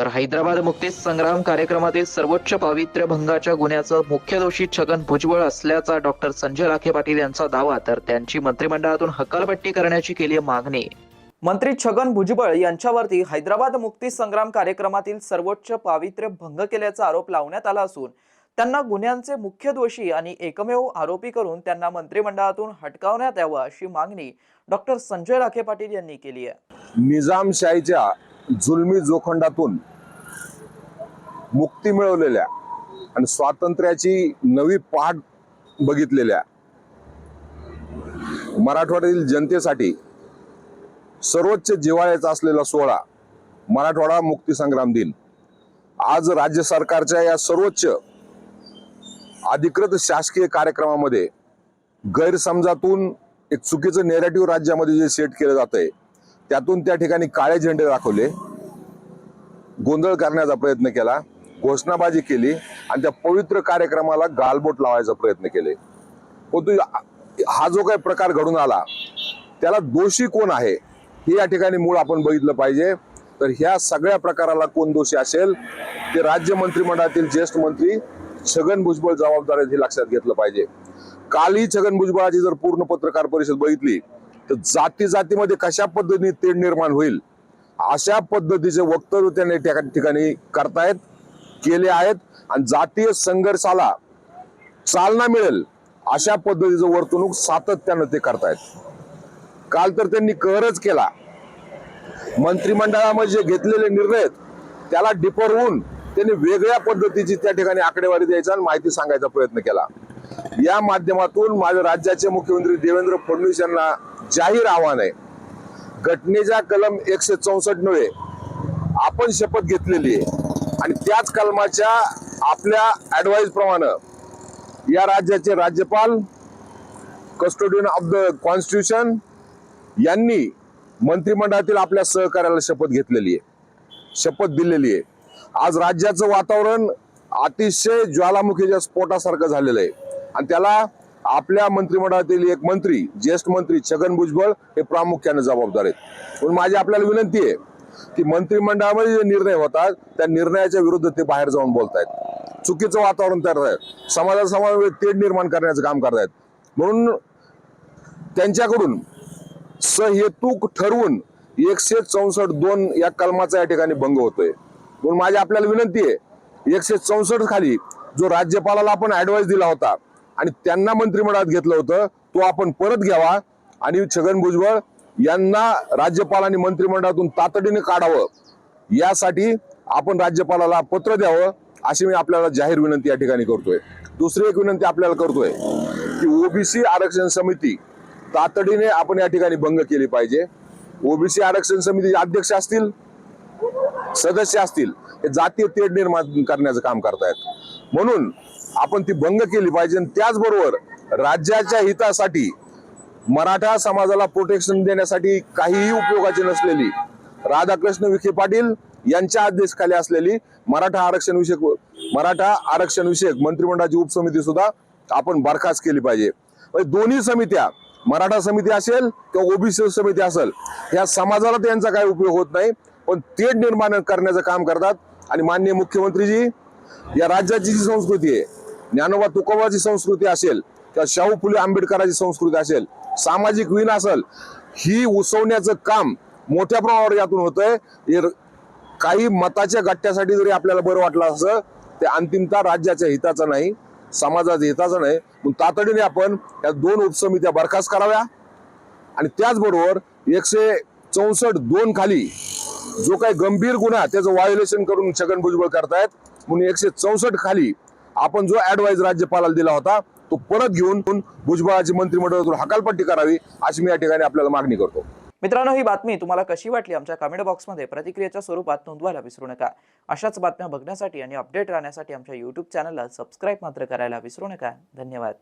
तर हैदराबाद मुक्ती संग्राम कार्यक्रमातील सर्वोच्च पावित्र्य भंगाच्या गुन्ह्याचं मुख्य दोषी छगन भुजबळ असल्याचा डॉक्टर संजय लाखे पाटील यांचा दावा तर त्यांची मंत्रिमंडळातून हकालपट्टी करण्याची केली मागणी. मंत्री छगन भुजबळ यांच्यावरती हैदराबाद मुक्ती संग्राम कार्यक्रमातील सर्वोच्च पावित्र्य भंग केल्याचा आरोप लावण्यात आला असून त्यांना गुन्ह्यांचे मुख्य दोषी आणि एकमेव आरोपी करून त्यांना मंत्रिमंडळातून हटकावण्यात यावं अशी मागणी डॉक्टर संजय लाखे पाटील यांनी केली आहे. निजामशाहीच्या जुलमी जोखंडातून मुक्ती मिळवलेल्या आणि स्वातंत्र्याची नवी पहाट बघितलेल्या मराठवाड्यातील जनतेसाठी सर्वोच्च जिवाळ्याचा असलेला सोहळा मराठवाडा मुक्ती संग्राम दिन. आज राज्य सरकारच्या या सर्वोच्च अधिकृत शासकीय कार्यक्रमामध्ये गैरसमजातून एक चुकीचं नेरेटिव्ह राज्यामध्ये जे सेट केलं जात आहे त्यातून त्या ठिकाणी काळे झेंडे दाखवले. गोंधळ करण्याचा प्रयत्न केला घोषणाबाजी केली आणि त्या पवित्र कार्यक्रमाला गालबोट लावायचा प्रयत्न केले. परंतु हा जो काही प्रकार घडून आला त्याला दोषी कोण आहे हे या ठिकाणी मूळ आपण बघितलं पाहिजे. तर ह्या सगळ्या प्रकाराला कोण दोषी असेल ते राज्य मंत्रिमंडळातील ज्येष्ठ मंत्री छगन भुजबळ जबाबदार हे लक्षात घेतलं पाहिजे. कालही छगन भुजबळाची जर पूर्ण पत्रकार परिषद बघितली तर जाती जातीमध्ये कशा पद्धतीने तेढ निर्माण होईल? अशा पद्धतीचे वक्तव्य त्यांनी त्या ठिकाणी करतायत केले आहेत. आणि जातीय संघर्षाला चालना मिळेल अशा पद्धतीचं वर्तणूक सातत्यानं ते करतायत. काल तर त्यांनी कहरच केला. मंत्रिमंडळामध्ये जे घेतलेले निर्णय आहेत, त्याला डिपर होऊन त्यांनी वेगळ्या पद्धतीची त्या ठिकाणी आकडेवारी द्यायचा आणि माहिती सांगायचा प्रयत्न केला. या माध्यमातून माझ्या राज्याचे मुख्यमंत्री देवेंद्र फडणवीस यांना जाहीर आव्हान आहे. घटनेच्या कलम एकशे चौसष्ट नव्हे आपण शपथ घेतलेली आहे. आणि त्याच कलमाच्या आपल्या ऍडवाईस प्रमाणे या राज्याचे राज्यपाल कस्टोडियन ऑफ द कॉन्स्टिट्यूशन यांनी मंत्रिमंडळातील आपल्या सहकार्याला शपथ घेतलेली आहे. शपथ दिलेली आहे. आज राज्याचं वातावरण अतिशय ज्वालामुखीच्या स्फोटासारखं झालेलं आहे. आणि त्याला आपल्या मंत्रिमंडळातील एक मंत्री ज्येष्ठ मंत्री छगन भुजबळ हे प्रामुख्याने जबाबदार आहेत. म्हणून माझी आपल्याला विनंती आहे की मंत्रिमंडळामध्ये जे निर्णय होतात त्या निर्णयाच्या विरुद्ध ते बाहेर जाऊन बोलतायत. चुकीचं वातावरण तयार आहेत समाजा तेढ निर्माण करण्याचं काम करतायत. म्हणून त्यांच्याकडून सहेतुक ठरवून एकशे चौसष्ट दोन या कलमाचा या ठिकाणी भंग होतोय. म्हणून माझी आपल्याला विनंती आहे एकशे चौसष्ट खाली जो राज्यपालाला आपण ऍडवाइस दिला होता आणि त्यांना मंत्रिमंडळात घेतलं होतं तो आपण परत घ्यावा. आणि छगन भुजबळ यांना राज्यपाल आणि मंत्रिमंडळातून तातडीने काढावं. यासाठी आपण राज्यपालाला पत्र द्यावं अशी मी आपल्याला जाहीर विनंती या ठिकाणी करतोय. दुसरी एक विनंती आपल्याला करतोय की ओबीसी आरक्षण समिती तातडीने आपण या ठिकाणी भंग केली पाहिजे. ओबीसी आरक्षण समितीचे अध्यक्ष असतील सदस्य असतील हे जातीय तेढ निर्माण करण्याचं काम करतायत. म्हणून आपण ती भंग केली पाहिजे आणि त्याचबरोबर राज्याच्या हितासाठी मराठा समाजाला प्रोटेक्शन देण्यासाठी काहीही उपयोगाची नसलेली राधाकृष्ण विखे पाटील यांच्या आदेशखाली असलेली मराठा आरक्षण विषयक मराठा आरक्षण विषयक मंत्रिमंडळाची उपसमिती सुद्धा आपण बरखास्त केली पाहिजे. म्हणजे दोन्ही समित्या मराठा समिती असेल किंवा ओबीसी समिती असेल या समाजाला त्यांचा काही उपयोग होत नाही. पण तेढ निर्माण करण्याचं काम करतात. आणि माननीय मुख्यमंत्रीजी या राज्याची जी संस्कृती आहे ज्ञानोबा तुकोबाची संस्कृती असेल किंवा शाहू फुले आंबेडकरांची संस्कृती असेल सामाजिक विण असेल ही उसवण्याचं काम मोठ्या प्रमाणावर यातून होतंय. आहे काही मताच्या गट्ट्यासाठी जरी आपल्याला बरं वाटलं असं ते अंतिमता राज्याच्या हिताचं नाही समाजाच्या हिताचं नाही. म्हणून तातडीने आपण या दोन उपसमित्या बरखास्त कराव्या. आणि त्याचबरोबर एकशे चौसष्ट दोन खाली जो काही गंभीर गुन्हा त्याचं व्हायोलेशन करून छगन भुजबळ करतायत. म्हणून एकशे चौसष्ट खाली आपण जो ऍडवाईज राज्यपालाला दिला होता तो परत घेऊन भुजबळाची मंत्रिमंडळातून हकालपट्टी करावी अशी मी या ठिकाणी आपल्याला मागणी करतो. मित्रांनो ही बातमी तुम्हाला कशी वाटली? आमच्या कमेंट बॉक्समध्ये प्रतिक्रियेच्या स्वरूपात नोंदवायला विसरू नका. अशाच बातम्या बघण्यासाठी आणि अपडेट राहण्यासाठी आमच्या यूट्यूब चॅनलला सबस्क्राईब मात्र करायला विसरू नका. धन्यवाद.